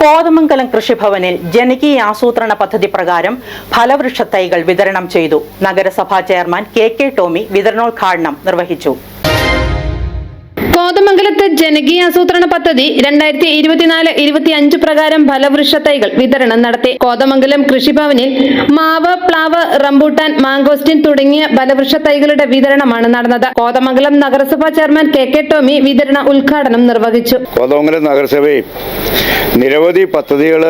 കോതമംഗലം കൃഷിഭവനിൽ ജനകീയ ആസൂത്രണ പദ്ധതി പ്രകാരം ഫലവൃക്ഷ തൈകൾ വിതരണം ചെയ്തു. നഗരസഭാ ചെയർമാൻ കെ കെ ടോമി വിതരണോദ്ഘാടനം നിർവഹിച്ചു. കോതമംഗലത്ത് ജനകീയ ആസൂത്രണ പദ്ധതി രണ്ടായിരത്തി ഇരുപത്തിനാല് ഇരുപത്തി അഞ്ച് പ്രകാരം ഫലവൃക്ഷ തൈകൾ വിതരണം നടത്തി. കോതമംഗലം കൃഷിഭവനിൽ മാവ് പ്ലാവ് റംബൂട്ടാൻ മാങ്കോസ്റ്റിൻ തുടങ്ങിയ ഫലവൃക്ഷ തൈകളുടെ വിതരണമാണ് നടന്നത്. കോതമംഗലം നഗരസഭാ ചെയർമാൻ കെ കെ ടോമി വിതരണ ഉദ്ഘാടനം നിർവഹിച്ചു. കോതമംഗലം നഗരസഭയിൽ നിരവധി പദ്ധതികൾ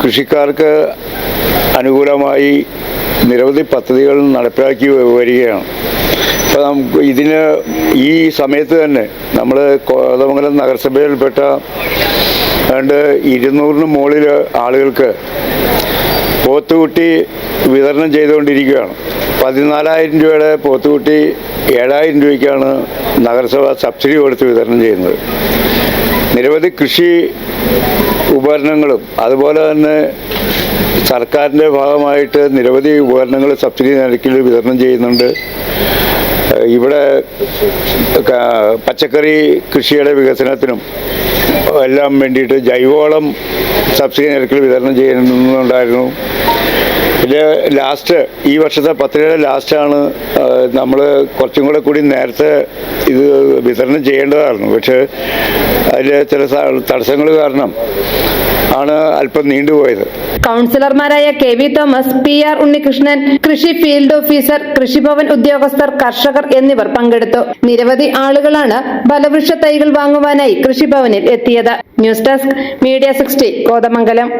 കൃഷിക്കാർക്ക് അനുകൂലമായി നിരവധി പദ്ധതികൾ നടപ്പിലാക്കി വരികയാണ്. അപ്പോൾ നമുക്ക് ഇതിന് ഈ സമയത്ത് തന്നെ നമ്മൾ കോതമംഗലം നഗരസഭയിൽപ്പെട്ട ഏതാണ്ട് ഇരുന്നൂറിന് മുകളിൽ ആളുകൾക്ക് പോത്തുകുട്ടി വിതരണം ചെയ്തുകൊണ്ടിരിക്കുകയാണ്. പതിനാലായിരം രൂപയുടെ പോത്തുകുട്ടി ഏഴായിരം രൂപയ്ക്കാണ് നഗരസഭ സബ്സിഡി കൊടുത്ത് വിതരണം ചെയ്യുന്നത്. നിരവധി കൃഷി ഉപകരണങ്ങളും അതുപോലെ തന്നെ സർക്കാരിന്റെ ഭാഗമായിട്ട് നിരവധി ഉപകരണങ്ങൾ സബ്സിഡി നിരക്കിൽ വിതരണം ചെയ്യുന്നുണ്ട്. ഇവിടെ പച്ചക്കറി കൃഷിയുടെ വികസനത്തിനും എല്ലാം വേണ്ടിയിട്ട് ജൈവവളം സബ്സിഡി നിരക്കിൽ വിതരണം ചെയ്യുന്നുണ്ടായിരുന്നു. പിന്നെ ലാസ്റ്റ് ഈ വർഷത്തെ പത്രികയുടെ ലാസ്റ്റാണ് നമ്മൾ കുറച്ചും കൂടെ കൂടി നേരത്തെ ഇത് വിതരണം ചെയ്യേണ്ടതായിരുന്നു. പക്ഷേ അതിൽ ചില തടസ്സങ്ങൾ കാരണം ആണ് അല്പം നീണ്ടുപോയത് കൗൺസിലർമാരായ K V Thomas P R Unnikrishnan കൃഷി ഫീൽഡ് ഓഫീസർ കൃഷിഭവൻ ഉദ്യോഗസ്ഥർ കർഷകർ എന്നിവർ പങ്കെടുത്തു. നിരവധി ആളുകളാണ് ഫലവൃക്ഷ തൈകൾ വാങ്ങുവാനായി കൃഷിഭവനിൽ എത്തിയത്. News desk media sixty Kothamangalam.